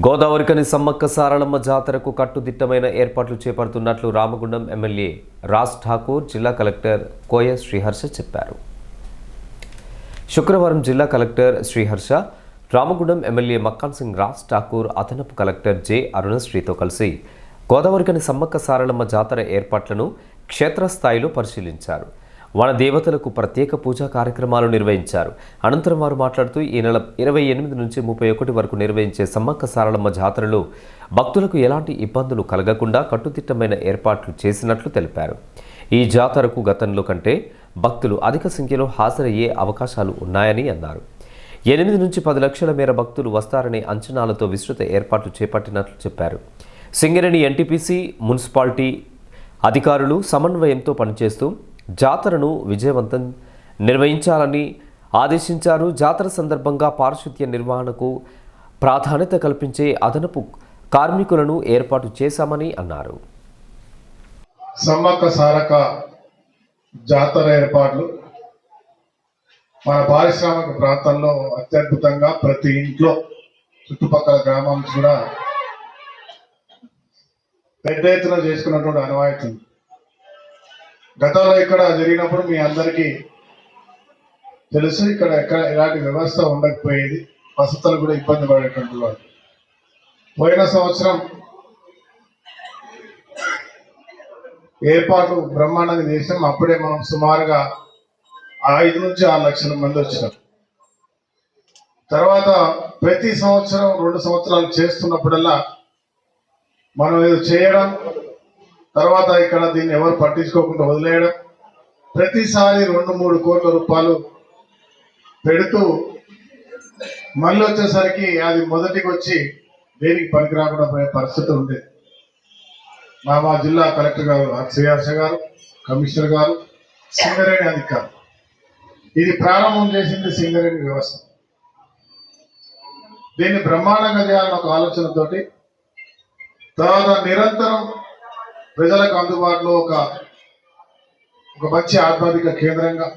గోదావరికని సమ్మక్క సారళమ్మ జాతరకు కట్టుదిట్టమైన ఏర్పాట్లు చేపడుతున్నట్లు రామగుండం ఎమ్మెల్యే రాజ్ ఠాకూర్ జిల్లా కలెక్టర్ కోయ శ్రీహర్ష చెప్పారు. శుక్రవారం జిల్లా కలెక్టర్ శ్రీహర్ష రామగుండం ఎమ్మెల్యే మక్కాన్ సింగ్ రాజ్ ఠాకూర్ అదనపు కలెక్టర్ జె అరుణశ్రీతో కలిసి గోదావరికని సమ్మక్క సారళమ్మ జాతర ఏర్పాట్లను క్షేత్రస్థాయిలో పరిశీలించారు. వన దేవతలకు ప్రత్యేక పూజా కార్యక్రమాలు నిర్వహించారు. అనంతరం వారు మాట్లాడుతూ ఈ నెల ఇరవై ఎనిమిది నుంచి ముప్పై ఒకటి వరకు నిర్వహించే సమ్మక్క సారళమ్మ జాతరలో భక్తులకు ఎలాంటి ఇబ్బందులు కలగకుండా కట్టుదిట్టమైన ఏర్పాట్లు చేసినట్లు తెలిపారు. ఈ జాతరకు గతంలో కంటే భక్తులు అధిక సంఖ్యలో హాజరయ్యే అవకాశాలు ఉన్నాయని అన్నారు. ఎనిమిది నుంచి పది లక్షల మేర భక్తులు వస్తారనే అంచనాలతో విస్తృత ఏర్పాట్లు చేపట్టినట్లు చెప్పారు. సింగరేణి ఎన్టీపీసీ మున్సిపాలిటీ అధికారులు సమన్వయంతో పనిచేస్తూ జాతరను విజయవంతం నిర్వహించాలని ఆదేశించారు. జాతర సందర్భంగా పారిశుద్ధ్య నిర్వహణకు ప్రాధాన్యత కల్పించే అదనపు కార్మికులను ఏర్పాటు చేశామని అన్నారు. సమ్మక్క సారక జాతర ఏర్పాట్లు మన పారిశ్రామిక ప్రాంతంలో అత్యద్భుతంగా ప్రతి ఇంట్లో చుట్టుపక్కల గ్రామం కూడా పెద్ద ఎత్తున చేసుకున్నటువంటి అనవాయితీ గతంలో ఇక్కడ జరిగినప్పుడు మీ అందరికీ తెలుసు ఇక్కడ ఎక్కడ ఎలాంటి వ్యవస్థ ఉండకపోయేది. వసతులు కూడా ఇబ్బంది పడేటువంటి వాళ్ళు. పోయిన సంవత్సరం ఏర్పాటు బ్రహ్మాండంగా చేసాం అప్పుడే మనం సుమారుగా ఐదు నుంచి ఆరు లక్షల మంది వచ్చినాం. తర్వాత ప్రతి సంవత్సరం రెండు సంవత్సరాలు చేస్తున్నప్పుడల్లా మనం ఏదో చేయడం తర్వాత ఇక్కడ దీన్ని ఎవరు పట్టించుకోకుండా వదిలేయడం. ప్రతిసారి రెండు మూడు కోట్ల రూపాయలు పెడుతూ మళ్ళీ వచ్చేసరికి అది మొదటికి వచ్చి దేనికి పనికి రాకుండా పోయే పరిస్థితి ఉండేది మా మా జిల్లా కలెక్టర్ గారు శ్రీహర్ష గారు కమిషనర్ గారు సింగరేణి అధికారు ఇది ప్రారంభం చేసింది సింగరేణి వ్యవస్థ. దీన్ని బ్రహ్మాండంగా చేయాలన్న ఒక ఆలోచనతోటి తర్వాత నిరంతరం ప్రజలకు అందుబాటులో ఒక ఒక మంచి ఆధ్యాత్మిక కేంద్రంగా.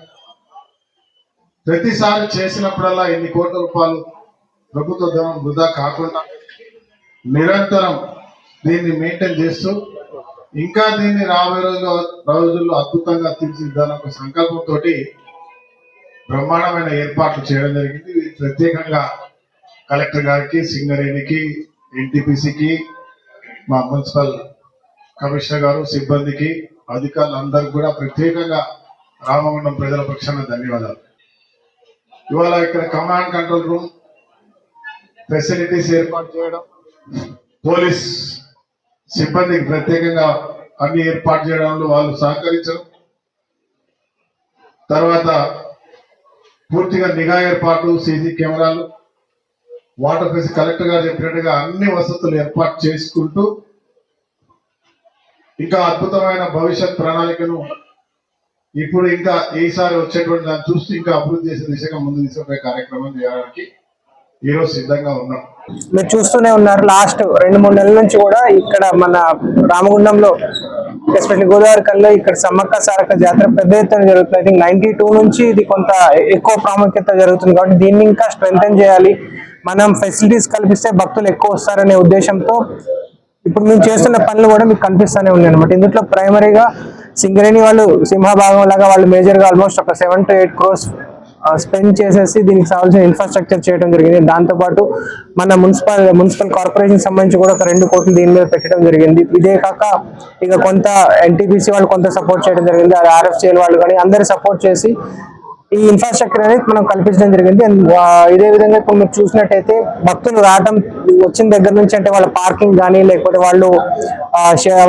ప్రతిసారి చేసినప్పుడల్లా ఎన్ని కోట్ల రూపాయలు ప్రభుత్వ ధనం వృధా కాకుండా నిరంతరం దీన్ని మెయింటైన్ చేస్తూ ఇంకా దీన్ని రాబోయే రోజుల్లో రోజుల్లో అద్భుతంగా తీర్చిదిద్దాలని ఒక సంకల్పంతో బ్రహ్మాండమైన ఏర్పాట్లు చేయడం జరిగింది. ప్రత్యేకంగా కలెక్టర్ గారికి సింగరేణికి ఎన్టీపీసీకి మా మున్సిపల్ కమిషనర్ గారు సిబ్బందికి అధికారులందరికీ కూడా ప్రత్యేకంగా రామగుండం ప్రజల పక్షాన ధన్యవాదాలు. ఇవాళ ఇక్కడ కమాండ్ కంట్రోల్ రూమ్ ఫెసిలిటీస్ ఏర్పాటు చేయడం పోలీస్ సిబ్బందికి ప్రత్యేకంగా అన్ని ఏర్పాటు చేయడంలో వాళ్ళు సహకరించడం తర్వాత పూర్తిగా నిఘా ఏర్పాటు సీసీ కెమెరాలు వాటర్ ఫెసి కలెక్టర్ గారు చెప్పినట్టుగా అన్ని వసతులు ఏర్పాటు చేసుకుంటూ ఇంకా అద్భుతమైన భవిష్యత్ ప్రణాళికను ఇప్పుడు ఇంకా ఈసారి వచ్చేటువంటి దాన్ని చూస్తూ ఇంకా అభివృద్ధి చేసే దిశగా ముందు తీసుకుపోయే కార్యక్రమం చేయడానికి ఈరోజు సిద్ధంగా ఉన్నాం. మీరు చూస్తూనే ఉన్నారు లాస్ట్ రెండు మూడు నెలల నుంచి కూడా ఇక్కడ మన రామగుండంలో ఎస్పెషల్లీ గోదావరి కల్లో ఇక్కడ సమ్మక్క సారక్క జాతర పెద్ద ఎత్తున జరుగుతుంది. ఐ థింక్ నైన్టీ టూ నుంచి ఇది కొంత ఎక్కువ ప్రాముఖ్యత జరుగుతుంది కాబట్టి దీన్ని ఇంకా స్ట్రెంగ్ చేయాలి. మనం ఫెసిలిటీస్ కల్పిస్తే భక్తులు ఎక్కువ వస్తారనే ఉద్దేశంతో ఇప్పుడు మేము చేస్తున్న పనులు కూడా మీకు కనిపిస్తూనే ఉన్నాయి అనమాట ఇందులో ప్రైమరీగా సింగరేణి వాళ్ళు సింహభాగం లాగా వాళ్ళు మేజర్గా ఆల్మోస్ట్ ఒక seven to eight crores spend చేసేసి దీనికి కావాల్సిన ఇన్ఫ్రాస్ట్రక్చర్ చేయడం జరిగింది. దాంతోపాటు మన మున్సిపల్ మున్సిపల్ కార్పొరేషన్ సంబంధించి కూడా ఒక రెండు కోట్లు దీని మీద పెట్టడం జరిగింది. ఇదే కాక ఇక కొంత ఎన్టీపీసీ వాళ్ళు కొంత సపోర్ట్ చేయడం జరిగింది. అది ఆర్ఎఫ్సిఎల్ వాళ్ళు కానీ అందరు సపోర్ట్ చేసి ఈ ఇన్ఫ్రాస్ట్రక్చర్ అనేది మనం కల్పించడం జరిగింది. అండ్ ఇదే విధంగా ఇప్పుడు మీరు చూసినట్టయితే భక్తులు రావడం వచ్చిన దగ్గర నుంచి అంటే వాళ్ళ పార్కింగ్ కానీ లేకపోతే వాళ్ళు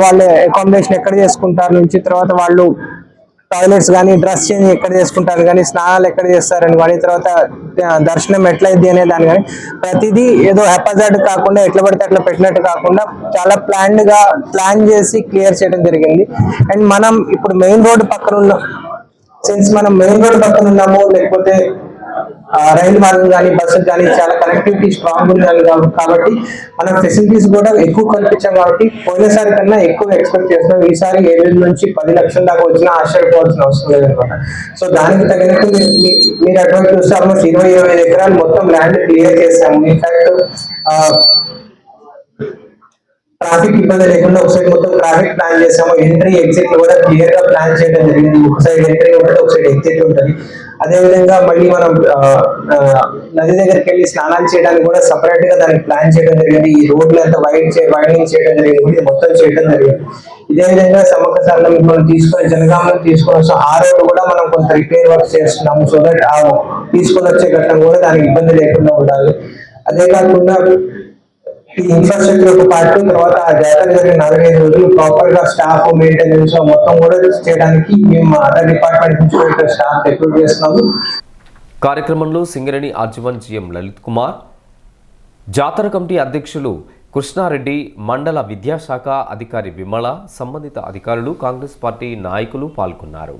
వాళ్ళ అకామిడేషన్ ఎక్కడ చేసుకుంటారు నుంచి తర్వాత వాళ్ళు టాయిలెట్స్ కానీ డ్రెస్ చేంజ్ ఎక్కడ చేసుకుంటారు కానీ స్నానాలు ఎక్కడ చేస్తారని కానీ తర్వాత దర్శనం ఎట్లయిద్ది అనే దాని కానీ ప్రతిదీ ఏదో హెపజార్డ్ కాకుండా ఎట్లా పడితే అట్లా పెట్టినట్టు కాకుండా చాలా ప్లాన్డ్గా ప్లాన్ చేసి క్లియర్ చేయడం జరిగింది. అండ్ మనం ఇప్పుడు మెయిన్ రోడ్డు పక్కన ఉన్న సిన్స్ మనం మెయిన్ రోడ్ పక్కన ఉన్నాము లేకపోతే రైలు మార్గం కానీ బస్సు కానీ చాలా కనెక్టివిటీ స్ట్రాంగ్ ఉండాలి కాబట్టి మనం ఫెసిలిటీస్ కూడా ఎక్కువ కల్పించాం కాబట్టి పోయినసారి కన్నా ఎక్కువ ఎక్స్పెక్ట్ చేస్తున్నాం. ఈసారి ఏడు నుంచి పది లక్షల దాకా వచ్చినా ఆశ్చర్యపోవాల్సిన అవసరం లేదనమాట. సో దానికి తగినట్టు మీరు- అటువంటి చూస్తే ఆల్మోస్ట్ ఇరవై ఇరవై ఎకరాలు మొత్తం ల్యాండ్ క్లియర్ చేసాము ఇన్ఫాక్ట్ ట్రాఫిక్ ఇబ్బంది లేకుండా ఒక సైడ్ మొత్తం ట్రాఫిక్ ప్లాన్ చేసాము ఎంట్రీ ఎగ్జిట్ కూడా క్లియర్గా ప్లాన్ చేయడం జరిగింది. ఒక సైడ్ ఎంట్రీ ఉంటుంది ఒక సైడ్ ఎగ్జిట్ ఉంటుంది. అదే విధంగా మళ్ళీ మనం నది దగ్గరికి వెళ్ళి స్నానాలు చేయడానికి కూడా సపరేట్గా దానికి ప్లాన్ చేయడం జరిగింది. ఈ రోడ్లు అంతా వైడ్ వైడింగ్ చేయడం జరిగింది. మొత్తం చేయడం జరిగింది. ఇదే విధంగా సమగ్ర సార్లు మనం తీసుకొని జనగామలో తీసుకొని వస్తాం. ఆ రోడ్డు కూడా మనం కొంత రిపేర్ వర్క్ చేస్తున్నాము. సో దట్ ఆ తీసుకొని వచ్చే ఘట్టం కూడా దానికి ఇబ్బంది లేకుండా ఉండాలి. అదే కాకుండా ఇన్ఫ్రాస్ట్రక్చర్ ఒక పార్ట్ తర్వాత ఆ జాతర జరిగిన నాలుగైదు రోజులు ప్రాపర్గా స్టాఫ్ మెయింటెనెన్స్ మొత్తం కూడా చేయడానికి మేము అదర్ డిపార్ట్మెంట్ నుంచి స్టాఫ్ రిక్రూట్ చేస్తున్నాము. కార్యక్రమంలో Singareni R G one GM Lalith Kumar జాతర కమిటీ అధ్యక్షులు కృష్ణారెడ్డి మండల విద్యాశాఖ అధికారి విమల సంబంధిత అధికారులు కాంగ్రెస్ పార్టీ నాయకులు పాల్గొన్నారు.